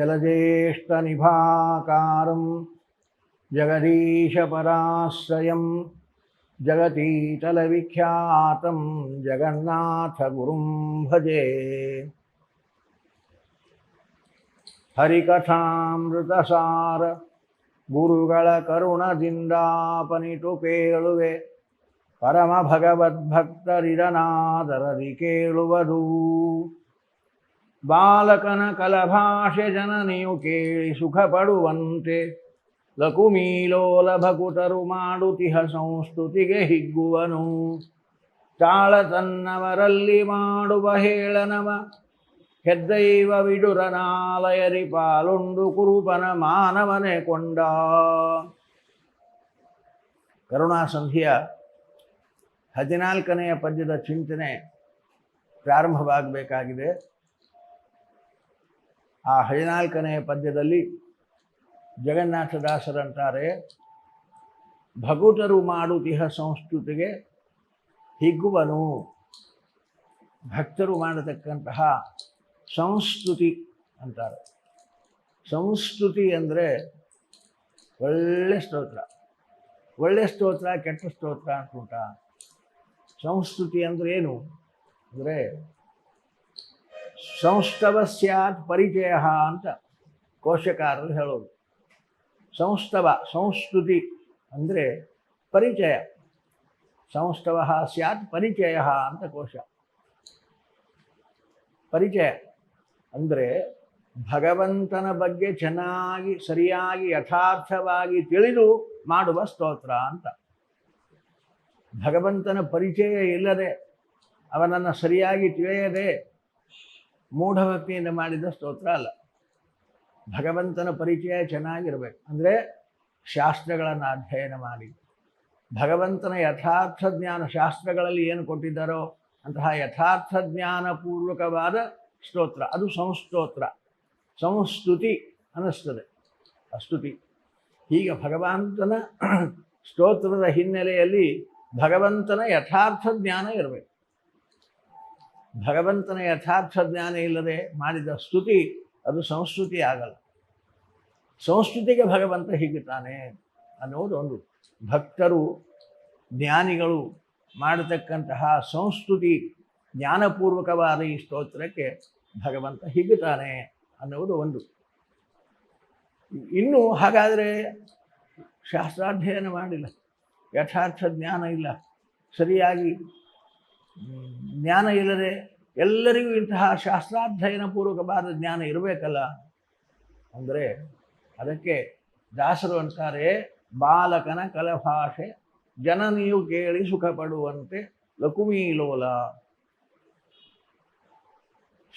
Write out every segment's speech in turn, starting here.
जलज्येष्ठनिभाकारं जगदीशपराश्रयं जगतीतलविख्यातं जगन्नाथगुरुं भजे ಹರಿಕಥಾಮೃತಸಾರ ಗುರುಗಳ ಕರುಣದಿಂದಾಪನಿಟು ಕೇಳುವೆ ಪರಮ ಭಗವದ್ಭಕ್ತರಿರನಾದರದಿ ಕೇಳುವುದು ಬಾಲಕನ ಕಲಭಾಷೆ ಜನನಿಯು ಕೇಳಿ ಸುಖ ಪಡುವಂತೆ ಲಕುಮೀಲೋಲ ಮಾಡುತಿಹ ಸಂಸ್ತುತಿಗೆ ಹಿಗ್ಗುವನು. ತಾಳ ತನ್ನವರಲ್ಲಿ ಮಾಡುವ ಹೇಳನವ. ಹೆದ್ದೈವ ವಿಡುರನಾಲಯರಿ ಪಾಲುಂಡು ಕುರುಪನ ಮಾನವನೆ ಕೊಂಡ. ಕರುಣಾಸಂಧಿಯ ಹದಿನಾಲ್ಕನೆಯ ಪದ್ಯದ ಚಿಂತನೆ ಪ್ರಾರಂಭವಾಗಬೇಕಾಗಿದೆ. ಆ ಹದಿನಾಲ್ಕನೆಯ ಪದ್ಯದಲ್ಲಿ ಜಗನ್ನಾಥದಾಸರಂತಾರೆ ಭಗುಟರು ಮಾಡುತಿಹ ಸಂಸ್ಕೃತಿಗೆ ಹಿಗ್ಗುವನು. ಭಕ್ತರು ಮಾಡತಕ್ಕಂತಹ ಸಂಸ್ಕೃತಿ ಅಂತಾರೆ. ಸಂಸ್ಕೃತಿ ಅಂದರೆ ಒಳ್ಳೆ ಸ್ತೋತ್ರ. ಒಳ್ಳೆ ಸ್ತೋತ್ರ, ಕೆಟ್ಟ ಸ್ತೋತ್ರ ಅಂತುಂಟ ಸಂಸ್ಕೃತಿ ಅಂದರೆ ಏನು? ಅಂದರೆ ಸಂಸ್ತವ ಸ್ಯಾತ್ ಪರಿಚಯ ಅಂತ ಕೋಶಕಾರರು ಹೇಳೋದು. ಸಂಸ್ಥವ ಸಂಸ್ಕೃತಿ ಅಂದರೆ ಪರಿಚಯ. ಸಂಸ್ತವ ಸ್ಯಾತ್ ಪರಿಚಯ ಅಂತ ಕೋಶ. ಪರಿಚಯ ಅಂದರೆ ಭಗವಂತನ ಬಗ್ಗೆ ಚೆನ್ನಾಗಿ, ಸರಿಯಾಗಿ, ಯಥಾರ್ಥವಾಗಿ ತಿಳಿದು ಮಾಡುವ ಸ್ತೋತ್ರ ಅಂತ. ಭಗವಂತನ ಪರಿಚಯ ಇಲ್ಲದೆ, ಅವನನ್ನು ಸರಿಯಾಗಿ ತಿಳಿಯದೆ ಮೂಢಭಕ್ತಿಯಿಂದ ಮಾಡಿದ ಸ್ತೋತ್ರ ಅಲ್ಲ. ಭಗವಂತನ ಪರಿಚಯ ಚೆನ್ನಾಗಿರಬೇಕು. ಅಂದರೆ ಶಾಸ್ತ್ರಗಳನ್ನು ಅಧ್ಯಯನ ಮಾಡಿ. ಭಗವಂತನ ಯಥಾರ್ಥ ಜ್ಞಾನ ಶಾಸ್ತ್ರಗಳಲ್ಲಿ ಏನು ಕೊಟ್ಟಿದ್ದಾರೋ ಅಂತಹ ಯಥಾರ್ಥ ಜ್ಞಾನಪೂರ್ವಕವಾದ ಸ್ತೋತ್ರ. ಅದು ಸಂಸ್ತೋತ್ರ. ಸಂಸ್ತುತಿ ಅನ್ನಿಸ್ತದೆ. ಅಸ್ತುತಿ. ಹೀಗೆ ಭಗವಂತನ ಸ್ತೋತ್ರದ ಹಿನ್ನೆಲೆಯಲ್ಲಿ ಭಗವಂತನ ಯಥಾರ್ಥ ಜ್ಞಾನ ಇರಬೇಕು. ಭಗವಂತನ ಯಥಾರ್ಥ ಜ್ಞಾನ ಇಲ್ಲದೆ ಮಾಡಿದ ಸ್ತುತಿ, ಅದು ಸಂಸ್ಕೃತಿ ಆಗಲ್ಲ. ಸಂಸ್ಕೃತಿಗೆ ಭಗವಂತ ಹೀಗುತ್ತಾನೆ ಅನ್ನೋದು ಒಂದು ಭಕ್ತರು, ಜ್ಞಾನಿಗಳು ಮಾಡತಕ್ಕಂತಹ ಸಂಸ್ಕೃತಿ ಜ್ಞಾನಪೂರ್ವಕವಾದ ಈ ಸ್ತೋತ್ರಕ್ಕೆ ಭಗವಂತ ಹಿಗ್ಗುತ್ತಾನೆ ಅನ್ನೋದು ಒಂದು. ಇನ್ನು ಹಾಗಾದರೆ ಶಾಸ್ತ್ರಾಧ್ಯಯನ ಮಾಡಿಲ್ಲ. ಯಥಾರ್ಥ ಜ್ಞಾನ ಇಲ್ಲ. ಸರಿಯಾಗಿ ಜ್ಞಾನ ಇಲ್ಲದೆ ಎಲ್ಲರಿಗೂ ಇಂತಹ ಶಾಸ್ತ್ರಾಧ್ಯಯನ ಪೂರ್ವಕವಾದ ಜ್ಞಾನ ಇರಬೇಕಲ್ಲ? ಅಂದರೆ ಅದಕ್ಕೆ ದಾಸರು ಅಂತಾರೆ, ಬಾಲಕನ ಕಲಭಾಷೆ ಜನನಿಯು ಕೇಳಿ ಸುಖ ಪಡುವಂತೆ ಲಕುಮೀಲೋಲ.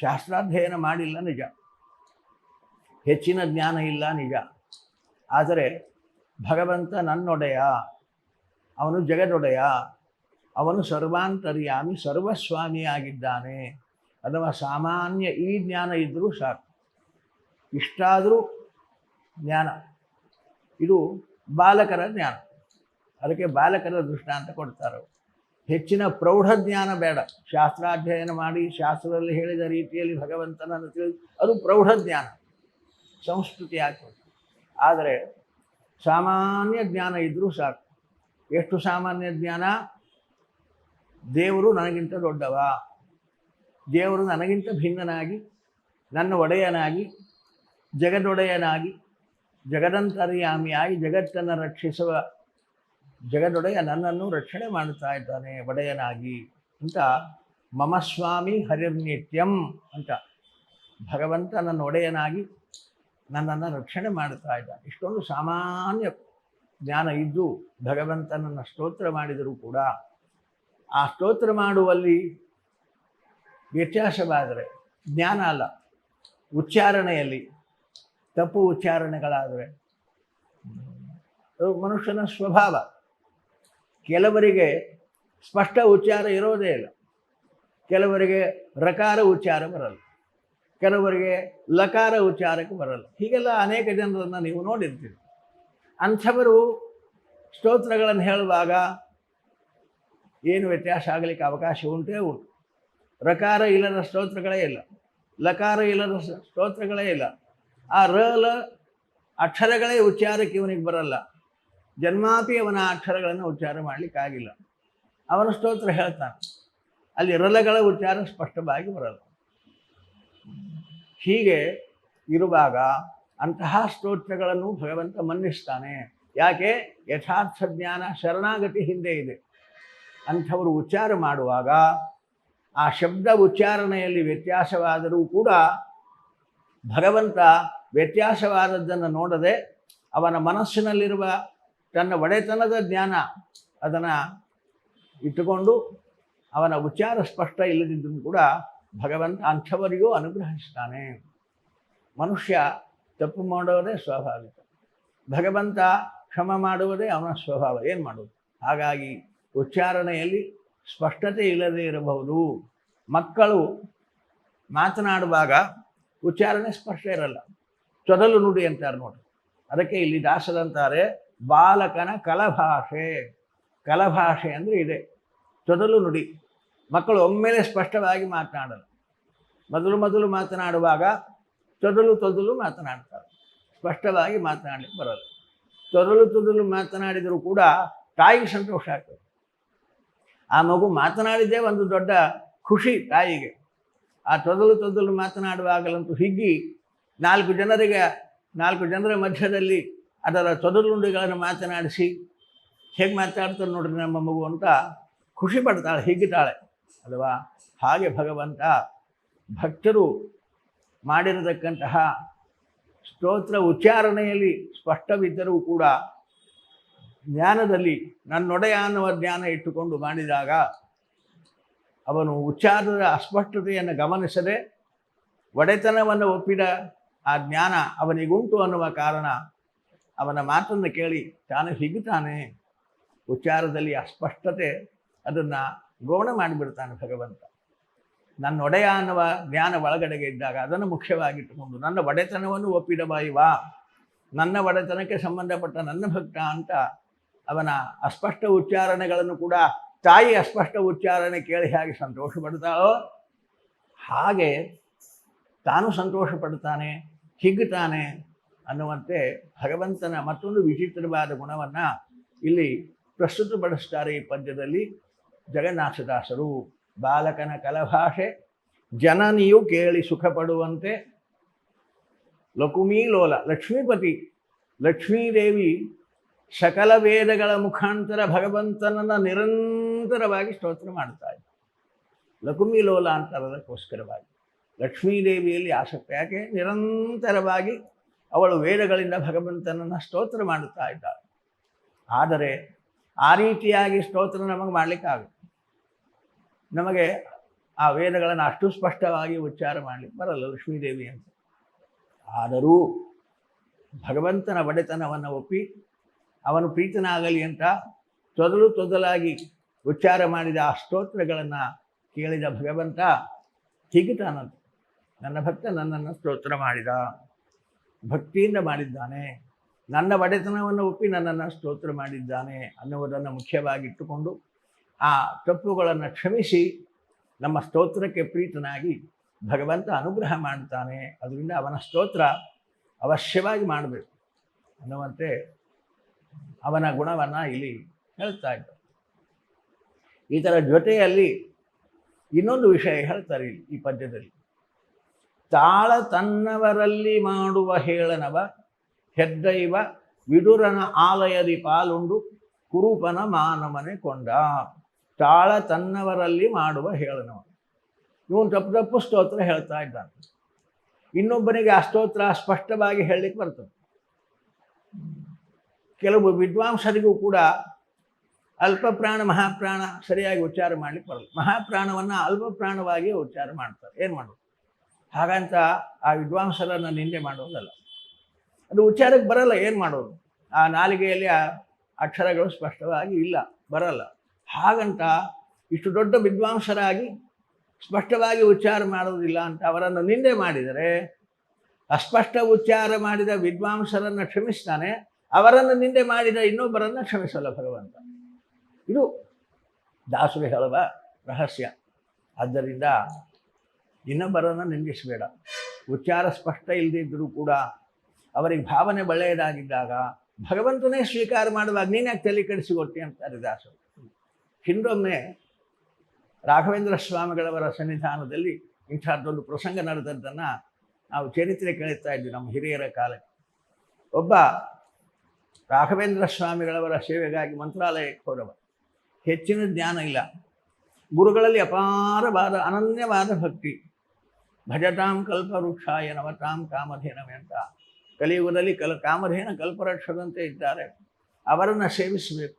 ಶಾಸ್ತ್ರಾಧ್ಯಯನ ಮಾಡಿಲ್ಲ ನಿಜ. ಹೆಚ್ಚಿನ ಜ್ಞಾನ ಇಲ್ಲ ನಿಜ. ಆದರೆ ಭಗವಂತ ನನ್ನೊಡೆಯ, ಅವನು ಜಗದೊಡೆಯ ಅವನು ಸರ್ವಾಂತರ್ಯಾಮಿ, ಸರ್ವಸ್ವಾಮಿಯಾಗಿದ್ದಾನೆ. ಅಥವಾ ಸಾಮಾನ್ಯ ಈ ಜ್ಞಾನ ಇದ್ದರೂ ಸಾಕು. ಇಷ್ಟಾದರೂ ಜ್ಞಾನ. ಇದು ಬಾಲಕರ ಜ್ಞಾನ. ಅದಕ್ಕೆ ಬಾಲಕರ ದೃಷ್ಟಾಂತ ಕೊಡ್ತಾರೆ ಹೆಚ್ಚಿನ ಪ್ರೌಢ ಜ್ಞಾನ ಬೇಡ. ಶಾಸ್ತ್ರಾಧ್ಯಯನ ಮಾಡಿ, ಶಾಸ್ತ್ರದಲ್ಲಿ ಹೇಳಿದ ರೀತಿಯಲ್ಲಿ ಭಗವಂತನನ್ನು ತಿಳಿದು, ಅದು ಪ್ರೌಢ ಜ್ಞಾನ. ಸಂಸ್ಕೃತಿ ಆಗ್ತದೆ ಆದರೆ ಸಾಮಾನ್ಯ ಜ್ಞಾನ ಇದ್ದರೂ ಸಾಕು. ಎಷ್ಟು ಸಾಮಾನ್ಯ ಜ್ಞಾನ? ದೇವರು ನನಗಿಂತ ದೊಡ್ಡವ. ದೇವರು ನನಗಿಂತ ಭಿನ್ನನಾಗಿ, ನನ್ನ ಒಡೆಯನಾಗಿ, ಜಗದೊಡೆಯನಾಗಿ, ಜಗದಂತರ್ಯಾಮಿಯಾಗಿ, ಜಗತ್ತನ್ನು ರಕ್ಷಿಸುವ, ಜಗದೊಡೆಯ ನನ್ನನ್ನು ರಕ್ಷಣೆ ಮಾಡುತ್ತಾ ಇದ್ದಾನೆ ಒಡೆಯನಾಗಿ ಅಂತ ಮಮಸ್ವಾಮಿ ಹರಿರ್ನಿತ್ಯಂ ಅಂತ. ಭಗವಂತ ನನ್ನ ಒಡೆಯನಾಗಿ ನನ್ನನ್ನು ರಕ್ಷಣೆ ಮಾಡುತ್ತಾ ಇದ್ದಾನೆ. ಇಷ್ಟೊಂದು ಸಾಮಾನ್ಯ ಜ್ಞಾನ ಇದ್ದು ಭಗವಂತನನ್ನು ಸ್ತೋತ್ರ ಮಾಡಿದರೂ ಕೂಡ ಆ ಸ್ತೋತ್ರ ಮಾಡುವಲ್ಲಿ ವ್ಯತ್ಯಾಸವಾದರೆ ಜ್ಞಾನ ಅಲ್ಲ, ಉಚ್ಚಾರಣೆಯಲ್ಲಿ ತಪ್ಪು ಉಚ್ಚಾರಣೆಗಳಾದರೆ. ಮನುಷ್ಯನ ಸ್ವಭಾವ. ಕೆಲವರಿಗೆ ಸ್ಪಷ್ಟ ಉಚ್ಚಾರ ಇರೋದೇ ಇಲ್ಲ. ಕೆಲವರಿಗೆ ರಕಾರ ಉಚ್ಚಾರ ಬರಲ್ಲ. ಕೆಲವರಿಗೆ ಲಕಾರ ಉಚ್ಚಾರಕ್ಕೆ ಬರಲ್ಲ. ಹೀಗೆಲ್ಲ ಅನೇಕ ಜನರನ್ನು ನೀವು ನೋಡಿರ್ತೀರಿ. ಅಂಥವರು ಸ್ತೋತ್ರಗಳನ್ನು ಹೇಳುವಾಗ ಏನು ವ್ಯತ್ಯಾಸ ಆಗಲಿಕ್ಕೆ ಅವಕಾಶ ಉಂಟೇ ಉಂಟು. ರಕಾರ ಇಲ್ಲದ ಸ್ತೋತ್ರಗಳೇ ಇಲ್ಲ. ಲಕಾರ ಇಲ್ಲದ ಸ್ತೋತ್ರಗಳೇ ಇಲ್ಲ. ಆ ರಲ ಅಕ್ಷರಗಳೇ ಉಚ್ಚಾರಕ್ಕೆ ಇವನಿಗೆ ಬರಲ್ಲ. ಜನ್ಮಾಪಿ ಅವನ ಅಕ್ಷರಗಳನ್ನು ಉಚ್ಚಾರ ಮಾಡಲಿಕ್ಕಾಗಿಲ್ಲ ಅವನ ಸ್ತೋತ್ರ ಹೇಳ್ತಾನೆ. ಅಲ್ಲಿ ರಲಗಳ ಉಚ್ಚಾರ ಸ್ಪಷ್ಟವಾಗಿ ಬರಲ್ಲ. ಹೀಗೆ ಇರುವಾಗ ಅಂತಹ ಸ್ತೋತ್ರಗಳನ್ನು ಭಗವಂತ ಮನ್ನಿಸ್ತಾನೆ. ಯಾಕೆ? ಯಥಾರ್ಥ ಜ್ಞಾನ ಶರಣಾಗತಿ ಹಿಂದೆ ಇದೆ. ಅಂಥವರು ಉಚ್ಚಾರ ಮಾಡುವಾಗ ಆ ಶಬ್ದ ಉಚ್ಚಾರಣೆಯಲ್ಲಿ ವ್ಯತ್ಯಾಸವಾದರೂ ಕೂಡ ಭಗವಂತ ವ್ಯತ್ಯಾಸವಾದದ್ದನ್ನು ನೋಡದೆ ಅವನ ಮನಸ್ಸಿನಲ್ಲಿರುವ ತನ್ನ ಒಡೆತನದ ಜ್ಞಾನ ಅದನ್ನು ಇಟ್ಟುಕೊಂಡು ಅವನ ಉಚ್ಚಾರ ಸ್ಪಷ್ಟ ಇಲ್ಲದಿದ್ದರೂ ಕೂಡ ಭಗವಂತ ಅಂಥವರಿಗೂ ಅನುಗ್ರಹಿಸ್ತಾನೆ. ಮನುಷ್ಯ ತಪ್ಪು ಮಾಡುವುದೇ ಸ್ವಾಭಾವಿಕ. ಭಗವಂತ ಕ್ಷಮ ಮಾಡುವುದೇ ಅವನ ಸ್ವಭಾವ. ಏನು ಮಾಡೋದು ಹಾಗಾಗಿ ಉಚ್ಚಾರಣೆಯಲ್ಲಿ ಸ್ಪಷ್ಟತೆ ಇಲ್ಲದೆ ಇರಬಹುದು. ಮಕ್ಕಳು ಮಾತನಾಡುವಾಗ ಉಚ್ಚಾರಣೆ ಸ್ಪಷ್ಟ ಇರಲ್ಲ. ಚೊದಲು ನುಡಿ ಅಂತಾರೆ ನೋಡಿ. ಅದಕ್ಕೆ ಇಲ್ಲಿ ದಾಸದಂತಾರೆ ಬಾಲಕನ ಕಲಭಾಷೆ. ಕಲಭಾಷೆ ಅಂದರೆ ಇದೆ. ಚೊದಲು ನುಡಿ. ಮಕ್ಕಳು ಒಮ್ಮೆಲೆ ಸ್ಪಷ್ಟವಾಗಿ ಮಾತನಾಡಲ್ಲ. ಮೊದಲು ಮೊದಲು ಮಾತನಾಡುವಾಗ ತೊದಲು ತೊದಲು ಮಾತನಾಡ್ತಾರೆ. ಸ್ಪಷ್ಟವಾಗಿ ಮಾತನಾಡಲಿಕ್ಕೆ ಬರಲ್ಲ. ತೊದಲು ತೊದಲು ಮಾತನಾಡಿದರೂ ಕೂಡ ತಾಯಿಗೆ ಸಂತೋಷ ಆಗ್ತದೆ. ಆ ಮಗು ಮಾತನಾಡಿದ್ದೇ ಒಂದು ದೊಡ್ಡ ಖುಷಿ ತಾಯಿಗೆ. ಆ ತೊದಲು ತೊದಲು ಮಾತನಾಡುವಾಗಲಂತೂ ಹಿಗ್ಗಿ ನಾಲ್ಕು ಜನರಿಗೆ, ನಾಲ್ಕು ಜನರ ಮಧ್ಯದಲ್ಲಿ ಅದರ ತೊದಲುಂಡಿಗಳನ್ನು ಮಾತನಾಡಿಸಿ, ಹೇಗೆ ಮಾತಾಡ್ತಾರೆ ನೋಡ್ರಿ ನಮ್ಮ ಮಗು ಅಂತ ಖುಷಿ ಪಡ್ತಾಳೆ ಹಿಗ್ಗಿತಾಳೆ ಅಲ್ವಾ? ಹಾಗೆ ಭಗವಂತ ಭಕ್ತರು ಮಾಡಿರತಕ್ಕಂತಹ ಸ್ತೋತ್ರ ಉಚ್ಚಾರಣೆಯಲ್ಲಿ ಸ್ಪಷ್ಟವಿದ್ದರೂ ಕೂಡ ಜ್ಞಾನದಲ್ಲಿ ನನ್ನೊಡೆಯ ಅನ್ನುವ ಜ್ಞಾನ ಇಟ್ಟುಕೊಂಡು ಮಾಡಿದಾಗ ಅವನು ಉಚ್ಚಾರದ ಅಸ್ಪಷ್ಟತೆಯನ್ನು ಗಮನಿಸದೆ ಒಡೆತನವನ್ನು ಒಪ್ಪಿದ ಆ ಜ್ಞಾನ ಅವನಿಗುಂಟು ಅನ್ನುವ ಕಾರಣ ಅವನ ಮಾತನ್ನು ಕೇಳಿ ತಾನು ಸಿಗುತ್ತಾನೆ ಉಚ್ಚಾರದಲ್ಲಿ ಅಸ್ಪಷ್ಟತೆ ಅದನ್ನು ಗೌಣ ಮಾಡಿಬಿಡ್ತಾನೆ ಭಗವಂತ. ನನ್ನ ಒಡೆಯ ಅನ್ನುವ ಜ್ಞಾನ ಒಳಗಡೆಗೆ ಇದ್ದಾಗ ಅದನ್ನು ಮುಖ್ಯವಾಗಿಟ್ಟುಕೊಂಡು ನನ್ನ ಒಡೆತನವನ್ನು ಒಪ್ಪಿದ ಬಾಯಿವಾ ನನ್ನ ಒಡೆತನಕ್ಕೆ ಸಂಬಂಧಪಟ್ಟ ನನ್ನ ಭಕ್ತ ಅಂತ ಅವನ ಅಸ್ಪಷ್ಟ ಉಚ್ಚಾರಣೆಗಳನ್ನು ಕೂಡ ತಾಯಿ ಅಸ್ಪಷ್ಟ ಉಚ್ಚಾರಣೆ ಕೇಳಿ ಹೇಗೆ ಸಂತೋಷ ಪಡ್ತಾಳೋ? ಹಾಗೆ ತಾನು ಸಂತೋಷ ಪಡ್ತಾನೆ ಹಿಗ್ಗುತ್ತಾನೆ ಅನ್ನುವಂತೆ ಭಗವಂತನ ಮತ್ತೊಂದು ವಿಚಿತ್ರವಾದ ಗುಣವನ್ನು ಇಲ್ಲಿ ಪ್ರಸ್ತುತಪಡಿಸ್ತಾರೆ ಈ ಪದ್ಯದಲ್ಲಿ. ಜಗನ್ನಾಥದಾಸರು, ಬಾಲಕನ ಕಲಭಾಷೆ, ಜನನಿಯು ಕೇಳಿ ಸುಖ ಪಡುವಂತೆ ಲಕುಮೀ ಲೋಲ ಲಕ್ಷ್ಮೀಪತಿ, ಲಕ್ಷ್ಮೀದೇವಿ ಸಕಲ ವೇದಗಳ ಮುಖಾಂತರ ಭಗವಂತನನ್ನು ನಿರಂತರವಾಗಿ ಸ್ತೋತ್ರ ಮಾಡ್ತಾ ಇದ್ದ. ಲಕುಮಿ ಲೋಲ ಅಂತ ಅದಕ್ಕೋಸ್ಕರವಾಗಿ ಲಕ್ಷ್ಮೀದೇವಿಯಲ್ಲಿ ಆಸಕ್ತಿ. ಯಾಕೆ? ನಿರಂತರವಾಗಿ ಅವಳು ವೇದಗಳಿಂದ ಭಗವಂತನನ್ನು ಸ್ತೋತ್ರ ಮಾಡುತ್ತಾ ಇದ್ದಾಳೆ ಆದರೆ ಆ ರೀತಿಯಾಗಿ ಸ್ತೋತ್ರ ನಮಗೆ ಮಾಡಲಿಕ್ಕಾಗುತ್ತೆ ನಮಗೆ ಆ ವೇದಗಳನ್ನು ಅಷ್ಟು ಸ್ಪಷ್ಟವಾಗಿ ಉಚ್ಚಾರ ಮಾಡಲಿಕ್ಕೆ ಬರಲ್ಲ ಲಕ್ಷ್ಮೀದೇವಿ ಅಂತ. ಆದರೂ ಭಗವಂತನ ಒಡೆತನವನ್ನು ಒಪ್ಪಿ ಅವನು ಪ್ರೀತನಾಗಲಿ ಅಂತ ತೊದಲು ತೊದಲಾಗಿ ಉಚ್ಚಾರ ಮಾಡಿದ ಆ ಸ್ತೋತ್ರಗಳನ್ನು ಕೇಳಿದ ಭಗವಂತ ಹಿಗ್ತಾನಂತ ನನ್ನ ಭಕ್ತ ನನ್ನನ್ನು ಸ್ತೋತ್ರ ಮಾಡಿದ. ಭಕ್ತಿಯಿಂದ ಮಾಡಿದ್ದಾನೆ. ನನ್ನ ಒಡೆತನವನ್ನು ಒಪ್ಪಿ ನನ್ನನ್ನು ಸ್ತೋತ್ರ ಮಾಡಿದ್ದಾನೆ ಅನ್ನುವುದನ್ನು ಮುಖ್ಯವಾಗಿಟ್ಟುಕೊಂಡು ಆ ತಪ್ಪುಗಳನ್ನು ಕ್ಷಮಿಸಿ ನಮ್ಮ ಸ್ತೋತ್ರಕ್ಕೆ ಪ್ರೀತನಾಗಿ ಭಗವಂತ ಅನುಗ್ರಹ ಮಾಡ್ತಾನೆ ಅದರಿಂದ ಅವನ ಸ್ತೋತ್ರ ಅವಶ್ಯವಾಗಿ ಮಾಡಬೇಕು ಅನ್ನುವಂತೆ ಅವನ ಗುಣವನ್ನು ಇಲ್ಲಿ ಹೇಳ್ತಾ ಇದ್ದ. ಇದರ ಜೊತೆಯಲ್ಲಿ ಇನ್ನೊಂದು ವಿಷಯ ಹೇಳ್ತಾರೆ ಇಲ್ಲಿ ಈ ಪದ್ಯದಲ್ಲಿ. ತಾಳ ತನ್ನವರಲ್ಲಿ ಮಾಡುವ ಹೇಳನವ, ಹೆದ್ದೈವ, ವಿದುರನ ಆಲಯದಿ ಪಾಲುಂಡು, ಕುರುಪನ ಮಾನವನೆ ಕೊಂಡ. ತಾಳ ತನ್ನವರಲ್ಲಿ ಮಾಡುವ ಹೇಳನವ. ಇವನು ತಪ್ಪು ತಪ್ಪು ಸ್ತೋತ್ರ ಹೇಳ್ತಾ ಇದ್ದಾನೆ. ಇನ್ನೊಬ್ಬನಿಗೆ ಆ ಸ್ತೋತ್ರ ಸ್ಪಷ್ಟವಾಗಿ ಹೇಳಲಿಕ್ಕೆ ಬರ್ತದೆ. ಕೆಲವು ವಿದ್ವಾಂಸರಿಗೂ ಕೂಡ ಅಲ್ಪ ಪ್ರಾಣ ಮಹಾಪ್ರಾಣ ಸರಿಯಾಗಿ ಉಚ್ಚಾರ ಮಾಡಲಿಕ್ಕೆ ಬರಲ್ಲ. ಮಹಾಪ್ರಾಣವನ್ನು ಅಲ್ಪ ಪ್ರಾಣವಾಗಿ ಉಚ್ಚಾರ ಮಾಡ್ತಾರೆ. ಏನು ಮಾಡೋದು? ಹಾಗಂತ ಆ ವಿದ್ವಾಂಸರನ್ನು ನಿಂದೆ ಮಾಡೋದಲ್ಲ ಅದು ಉಚ್ಚಾರಕ್ಕೆ ಬರಲ್ಲ. ಏನು ಮಾಡೋದು? ಆ ನಾಲಿಗೆಯಲ್ಲಿ ಆ ಅಕ್ಷರಗಳು ಸ್ಪಷ್ಟವಾಗಿ ಇಲ್ಲ. ಬರಲ್ಲ. ಹಾಗಂತ ಇಷ್ಟು ದೊಡ್ಡ ವಿದ್ವಾಂಸರಾಗಿ ಸ್ಪಷ್ಟವಾಗಿ ಉಚ್ಚಾರ ಮಾಡೋದಿಲ್ಲ ಅಂತ ಅವರನ್ನು ನಿಂದೆ ಮಾಡಿದರೆ ಅಸ್ಪಷ್ಟ ಉಚ್ಚಾರ ಮಾಡಿದ ವಿದ್ವಾಂಸರನ್ನು ಕ್ಷಮಿಸ್ತಾನೆ. ಅವರನ್ನು ನಿಂದೆ ಮಾಡಿದ ಇನ್ನೊಬ್ಬರನ್ನು ಕ್ಷಮಿಸಲ್ಲ ಭಗವಂತ ಇದು ದಾಸರು ಹೇಳುವ ರಹಸ್ಯ. ಆದ್ದರಿಂದ ಇನ್ನೊಬ್ಬರನ್ನು ನಿಂದಿಸಬೇಡ. ಉಚ್ಚಾರ ಸ್ಪಷ್ಟ ಇಲ್ಲದಿದ್ದರೂ ಕೂಡ ಅವರಿಗೆ ಭಾವನೆ ಒಳ್ಳೆಯದಾಗಿದ್ದಾಗ ಭಗವಂತನೇ ಸ್ವೀಕಾರ ಮಾಡುವಾಗ ನೀನ್ಯಾಕೆ ತಲೆ ಕೆಡಿಸಿಕೊಡ್ತಿ ಅಂತಾರೆ ದಾಸರು. ಹಿಂದೊಮ್ಮೆ ರಾಘವೇಂದ್ರ ಸ್ವಾಮಿಗಳವರ ಸನ್ನಿಧಾನದಲ್ಲಿ ಇಂಥದ್ದೊಂದು ಪ್ರಸಂಗ ನಡೆದದ್ದನ್ನು ನಾವು ಚರಿತ್ರೆ ಕೇಳುತ್ತಾ ಇದ್ವಿ ನಮ್ಮ ಹಿರಿಯರ ಕಾಲಕ್ಕೆ. ಒಬ್ಬ ರಾಘವೇಂದ್ರ ಸ್ವಾಮಿಗಳವರ ಸೇವೆಗಾಗಿ ಮಂತ್ರಾಲಯಕ್ಕೆ ಹೋದವರು ಹೆಚ್ಚಿನ ಜ್ಞಾನ ಇಲ್ಲ. ಗುರುಗಳಲ್ಲಿ ಅಪಾರವಾದ ಅನನ್ಯವಾದ ಭಕ್ತಿ. ಭಜತಾಂ ಕಲ್ಪವೃಕ್ಷಾಯ ನವತಾಂ ಕಾಮಧೇನವೇ ಅಂತ. ಕಲಿಯುಗದಲ್ಲಿ ಕಲ್ ಕಾಮಧೇನ ಕಲ್ಪವೃಕ್ಷದಂತೆ ಇದ್ದಾರೆ. ಅವರನ್ನು ಸೇವಿಸಬೇಕು.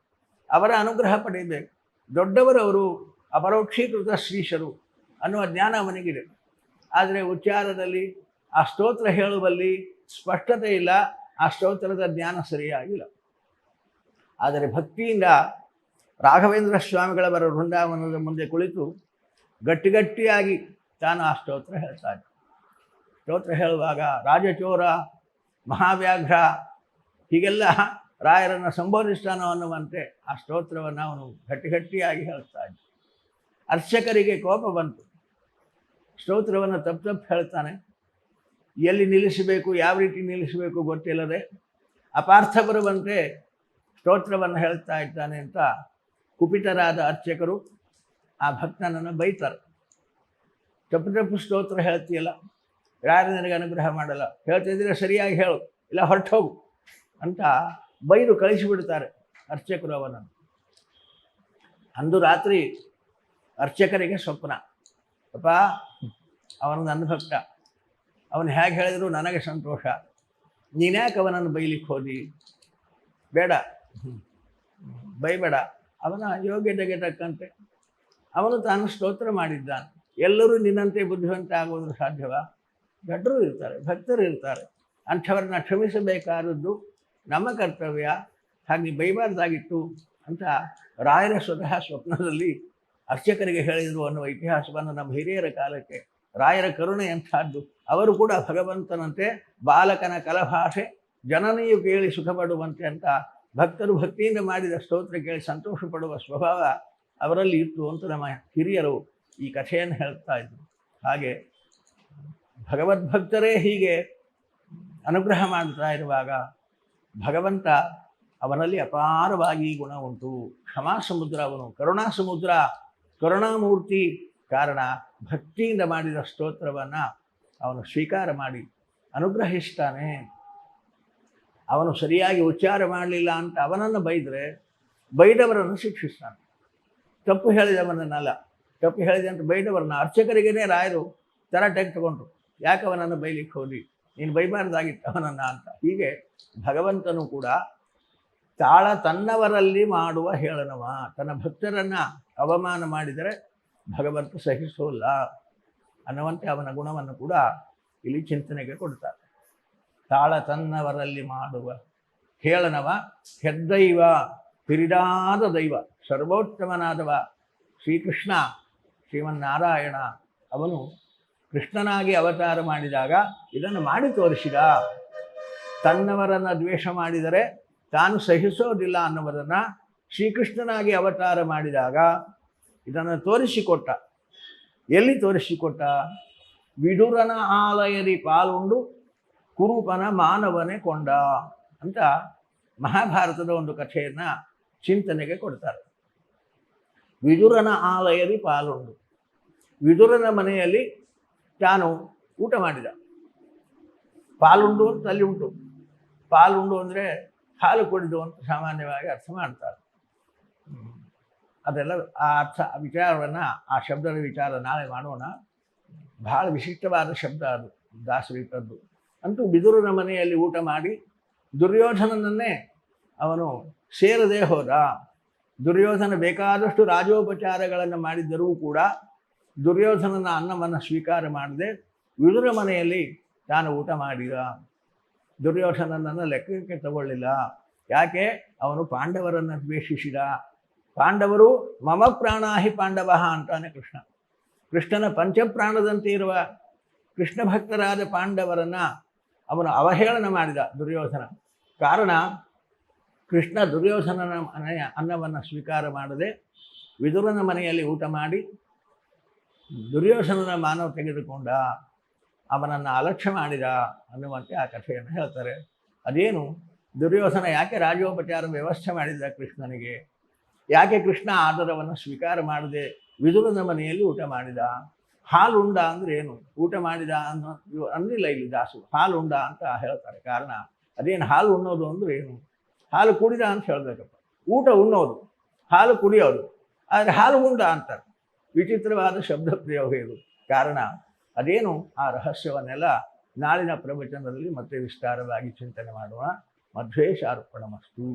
ಅವರ ಅನುಗ್ರಹ ಪಡೆಯಬೇಕು. ದೊಡ್ಡವರವರು ಅಪರೋಕ್ಷೀಕೃತ ಶ್ರೀಶರು ಅನ್ನುವ ಜ್ಞಾನ ಅವನಿಗಿದೆ. ಆದರೆ ಉಚ್ಚಾರದಲ್ಲಿ ಆ ಸ್ತೋತ್ರ ಹೇಳುವಲ್ಲಿ ಸ್ಪಷ್ಟತೆ ಇಲ್ಲ. ಆ ಜ್ಞಾನ ಸರಿಯಾಗಿಲ್ಲ. ಆದರೆ ಭಕ್ತಿಯಿಂದ ರಾಘವೇಂದ್ರ ಸ್ವಾಮಿಗಳವರ ವೃಂದಾವನದ ಮುಂದೆ ಕುಳಿತು ಗಟ್ಟಿಗಟ್ಟಿಯಾಗಿ ತಾನು ಆ ಸ್ತೋತ್ರ ಹೇಳ್ತಾನೆ. ಸ್ತೋತ್ರ ಹೇಳುವಾಗ ರಾಜಚೋರ, ಮಹಾವ್ಯಾಘ್ರ, ಹೀಗೆಲ್ಲ ರಾಯರನ್ನು ಸಂಬೋಧಿಸ್ತಾನೋ ಅನ್ನುವಂತೆ ಆ ಸ್ತೋತ್ರವನ್ನು ಅವನು ಗಟ್ಟಿಗಟ್ಟಿಯಾಗಿ ಹೇಳ್ತಾನೆ. ಅರ್ಚಕರಿಗೆ ಕೋಪ ಬಂತು. ಸ್ತೋತ್ರವನ್ನು ತಪ್ಪು ತಪ್ಪು ಹೇಳ್ತಾನೆ. ಎಲ್ಲಿ ನಿಲ್ಲಿಸಬೇಕು, ಯಾವ ರೀತಿ ನಿಲ್ಲಿಸಬೇಕು ಗೊತ್ತಿಲ್ಲದೆ ಅಪಾರ್ಥ ಬರುವಂತೆ ಸ್ತೋತ್ರವನ್ನು ಹೇಳ್ತಾ ಇದ್ದಾನೆ ಅಂತ ಕುಪಿತರಾದ ಅರ್ಚಕರು ಆ ಭಕ್ತನನ್ನು ಬೈತಾರೆ. ತಪ್ಪು ತಪ್ಪು ಸ್ತೋತ್ರ ಹೇಳ್ತೀಯಲ್ಲ, ಯಾರು ನನಗೆ ಅನುಗ್ರಹ ಮಾಡಲ್ಲ? ಹೇಳ್ತಿದ್ರೆ ಸರಿಯಾಗಿ ಹೇಳು, ಇಲ್ಲ ಹೊರಟೋಗು ಅಂತ ಬೈದು ಕಳಿಸಿಬಿಡ್ತಾರೆ ಅರ್ಚಕರು ಅವನನ್ನು. ಅಂದು ರಾತ್ರಿ ಅರ್ಚಕರಿಗೆ ಸ್ವಪ್ನ, ಅಪ್ಪ, ಅವನ ನನ್ನ ಭಕ್ತ ಅವನು ಹೇಗೆ ಹೇಳಿದ್ರು ನನಗೆ ಸಂತೋಷ. ನೀನ್ಯಾಕೆ ಅವನನ್ನು ಬೈಲಿಕ್ಕೆ ಹೋದಿ? ಬೇಡ. ಬೈಬೇಡ. ಅವನ ಯೋಗ್ಯತೆಗೆ ತಕ್ಕಂತೆ. ಅವನು ತಾನು ಸ್ತೋತ್ರ ಮಾಡಿದ್ದಾನೆ. ಎಲ್ಲರೂ ನಿನ್ನಂತೆ ಬುದ್ಧಿವಂತ ಆಗೋದು ಸಾಧ್ಯವ? ದೊಡ್ಡರು ಇರ್ತಾರೆ, ಭಕ್ತರು ಇರ್ತಾರೆ. ಅಂಥವ್ರನ್ನ ಕ್ಷಮಿಸಬೇಕಾದದ್ದು ನಮ್ಮ ಕರ್ತವ್ಯ. ಹಾಗೆ ಬೈಬಾರ್ದಾಗಿತ್ತು ಅಂತ ರಾಯರ ಸ್ವತಃ ಸ್ವಪ್ನದಲ್ಲಿ ಅರ್ಚಕರಿಗೆ ಹೇಳಿದರು ಅನ್ನುವ ಇತಿಹಾಸವನ್ನು ನಮ್ಮ ಹಿರಿಯರ ಕಾಲಕ್ಕೆ ರಾಯರ ಕರುಣೆ ಎಂಥದ್ದು. ಅವರು ಕೂಡ ಭಗವಂತನಂತೆ ಬಾಲಕನ ಕಲಭಾಷೆ, ಜನನೆಯು ಕೇಳಿ ಸುಖಪಡುವಂತೆ ಅಂತ ಭಕ್ತರು ಭಕ್ತಿಯಿಂದ ಮಾಡಿದ ಸ್ತೋತ್ರ ಕೇಳಿ ಸಂತೋಷ ಪಡುವ ಸ್ವಭಾವ ಅವರಲ್ಲಿ ಇತ್ತು ಅಂತ ನಮ್ಮ ಹಿರಿಯರು ಈ ಕಥೆಯನ್ನು ಹೇಳ್ತಾ ಇದ್ರು. ಹಾಗೆ ಭಗವದ್ಭಕ್ತರೇ ಹೀಗೆ ಅನುಗ್ರಹ ಮಾಡ್ತಾ ಇರುವಾಗ ಭಗವಂತ ಅವನಲ್ಲಿ ಅಪಾರವಾಗಿ ಗುಣ ಉಂಟು. ಕ್ಷಮಾ ಸಮುದ್ರ ಅವನು ಕರುಣಾ ಸಮುದ್ರ ಕರುಣಾಮೂರ್ತಿ ಕಾರಣ ಭಕ್ತಿಯಿಂದ ಮಾಡಿದ ಸ್ತೋತ್ರವನ್ನು ಅವನು ಸ್ವೀಕಾರ ಮಾಡಿ ಅನುಗ್ರಹಿಸ್ತಾನೆ. ಅವನು ಸರಿಯಾಗಿ ಉಚ್ಚಾರ ಮಾಡಲಿಲ್ಲ ಅಂತ ಅವನನ್ನು ಬೈದರೆ ಬೈದವರನ್ನು ಶಿಕ್ಷಿಸ್ತಾನೆ. ತಪ್ಪು ಹೇಳಿದವನನ್ನಲ್ಲ. ತಪ್ಪು ಹೇಳಿದೆ ಅಂತ ಬೈದವರನ್ನ ಅರ್ಚಕರಿಗೇ ರಾಯರು ತರಾಟೆಗೆ ತಗೊಂಡ್ರು. ಯಾಕೆ ಅವನನ್ನು ಬೈಲಿಕ್ಕೆ ಹೋದಿ ನೀನು ಬೈಬಾರ್ದಾಗಿತ್ತು ಅವನನ್ನು ಅಂತ. ಹೀಗೆ ಭಗವಂತನು ಕೂಡ ತಾಳ ತನ್ನವರಲ್ಲಿ ಮಾಡುವ ಹೇಳನವ. ತನ್ನ ಭಕ್ತರನ್ನು ಅವಮಾನ ಮಾಡಿದರೆ ಭಗವಂತ ಸಹಿಸೋಲ್ಲ ಅನ್ನುವಂತೆ ಅವನ ಗುಣವನ್ನು ಕೂಡ ಇಲ್ಲಿ ಚಿಂತನೆಗೆ ಕೊಡ್ತಾರೆ. ತಾಳ ತನ್ನವರಲ್ಲಿ ಮಾಡುವ ಹೇಳನವ ಹೆದ್ದೈವ ಹಿರಿದಾದ ದೈವ, ಸರ್ವೋತ್ತಮನಾದವ ಶ್ರೀಕೃಷ್ಣ, ಶ್ರೀಮನ್ನಾರಾಯಣ. ಅವನು ಕೃಷ್ಣನಾಗಿ ಅವತಾರ ಮಾಡಿದಾಗ ಇದನ್ನು ಮಾಡಿ ತೋರಿಸಿದ. ತನ್ನವರನ್ನು ದ್ವೇಷ ಮಾಡಿದರೆ ತಾನು ಸಹಿಸೋದಿಲ್ಲ ಅನ್ನುವುದನ್ನು ಶ್ರೀಕೃಷ್ಣನಾಗಿ ಅವತಾರ ಮಾಡಿದಾಗ ಇದನ್ನು ತೋರಿಸಿಕೊಟ್ಟ. ಎಲ್ಲಿ ತೋರಿಸಿಕೊಟ್ಟ? ವಿಡುರನ ಆಲಯದಿ ಪಾಲುಂಡು ಕುರುಪನ ಮಾನವನೇ ಕೊಂಡ ಅಂತ ಮಹಾಭಾರತದ ಒಂದು ಕಥೆಯನ್ನು ಚಿಂತನೆಗೆ ಕೊಡ್ತಾರೆ. ವಿದುರನ ಆಲಯದಿ ಪಾಲುಂಡು. ವಿದುರನ ಮನೆಯಲ್ಲಿ ತಾನು ಊಟ ಮಾಡಿದ. ಪಾಲುಂಡು ಅಂತ ಅಲ್ಲಿ ಉಂಟು. ಪಾಲುಂಡು ಅಂದರೆ ಹಾಲು ಕುಡಿದು ಅಂತ ಸಾಮಾನ್ಯವಾಗಿ ಅರ್ಥ ಮಾಡ್ತಾರೆ. ಅದೆಲ್ಲ ಆ ಅರ್ಥ ವಿಚಾರವನ್ನು, ಆ ಶಬ್ದದ ವಿಚಾರ ನಾಳೆ ಮಾಡೋಣ. ಬಹಳ ವಿಶಿಷ್ಟವಾದ ಶಬ್ದ ಅದು, ದಾಸರಿಟ್ಟದ್ದು. ಅಂತೂ ಬಿದುರನ ಮನೆಯಲ್ಲಿ ಊಟ ಮಾಡಿ, ದುರ್ಯೋಧನನನ್ನೇ ಅವನು ಸೇರದೆ ಹೋದ. ದುರ್ಯೋಧನ ಬೇಕಾದಷ್ಟು ರಾಜೋಪಚಾರಗಳನ್ನು ಮಾಡಿದ್ದರೂ ಕೂಡ ದುರ್ಯೋಧನನ ಅನ್ನವನ್ನು ಸ್ವೀಕಾರ ಮಾಡದೆ ವಿದುರ ಮನೆಯಲ್ಲಿ ತಾನು ಊಟ ಮಾಡಿದ. ದುರ್ಯೋಧನನನ್ನು ಲೆಕ್ಕಕ್ಕೆ ತಗೊಳ್ಳಿಲ್ಲ. ಯಾಕೆ? ಅವನು ಪಾಂಡವರನ್ನು ದ್ವೇಷಿಸಿದ. ಪಾಂಡವರು ಮಮ ಪ್ರಾಣಾಹಿ ಪಾಂಡವ ಅಂತಾನೆ ಕೃಷ್ಣ. ಕೃಷ್ಣನ ಪಂಚಪ್ರಾಣದಂತೆ ಇರುವ ಕೃಷ್ಣ ಭಕ್ತರಾದ ಪಾಂಡವರನ್ನು ಅವನು ಅವಹೇಳನ ಮಾಡಿದ ದುರ್ಯೋಧನ. ಕಾರಣ ಕೃಷ್ಣ ದುರ್ಯೋಧನನ ಮನೆಯ ಅನ್ನವನ್ನು ಸ್ವೀಕಾರ ಮಾಡದೆ ವಿದುರನ ಮನೆಯಲ್ಲಿ ಊಟ ಮಾಡಿ ದುರ್ಯೋಧನನ ಮಾನವ ತೆಗೆದುಕೊಂಡ ಅವನನ್ನು ಅಲಕ್ಷ್ಯ ಮಾಡಿದ ಅನ್ನುವಂತೆ ಆ ಕಥೆಯನ್ನು ಹೇಳ್ತಾರೆ. ಅದೇನು ದುರ್ಯೋಧನ ಯಾಕೆ ರಾಜೋಪಚಾರ ವ್ಯವಸ್ಥೆ ಮಾಡಿದ ಕೃಷ್ಣನಿಗೆ? ಯಾಕೆ ಕೃಷ್ಣ ಆದರವನ್ನು ಸ್ವೀಕಾರ ಮಾಡದೆ ವಿದುರನ ಮನೆಯಲ್ಲಿ ಊಟ ಮಾಡಿದ? ಹಾಲು ಉಂಡ ಅಂದ್ರೆ ಏನು? ಊಟ ಮಾಡಿದ ಅನ್ನೋ ಅನ್ನಿಲ್ಲ ಇಲ್ಲಿ ದಾಸು ಹಾಲು ಉಂಡ ಅಂತ ಹೇಳ್ತಾರೆ. ಕಾರಣ ಅದೇನು ಹಾಲು ಉಣ್ಣೋದು ಅಂದ್ರೆ ಏನು? ಹಾಲು ಕುಡಿದ ಅಂತ ಹೇಳ್ಬೇಕಪ್ಪ. ಊಟ ಉಣ್ಣೋದು, ಹಾಲು ಕುಡಿಯೋದು. ಆದರೆ ಹಾಲು ಉಂಡ ಅಂತಾರೆ. ವಿಚಿತ್ರವಾದ ಶಬ್ದ ಪ್ರಯೋಗ ಇದು ಕಾರಣ ಅದೇನು? ಆ ರಹಸ್ಯವನ್ನೆಲ್ಲ ನಾಳಿನ ಪ್ರವಚನದಲ್ಲಿ ಮತ್ತೆ ವಿಸ್ತಾರವಾಗಿ ಚಿಂತನೆ ಮಾಡುವ ಮಧ್ವೇಶಾರ್ಪಣ ಮಸ್ತು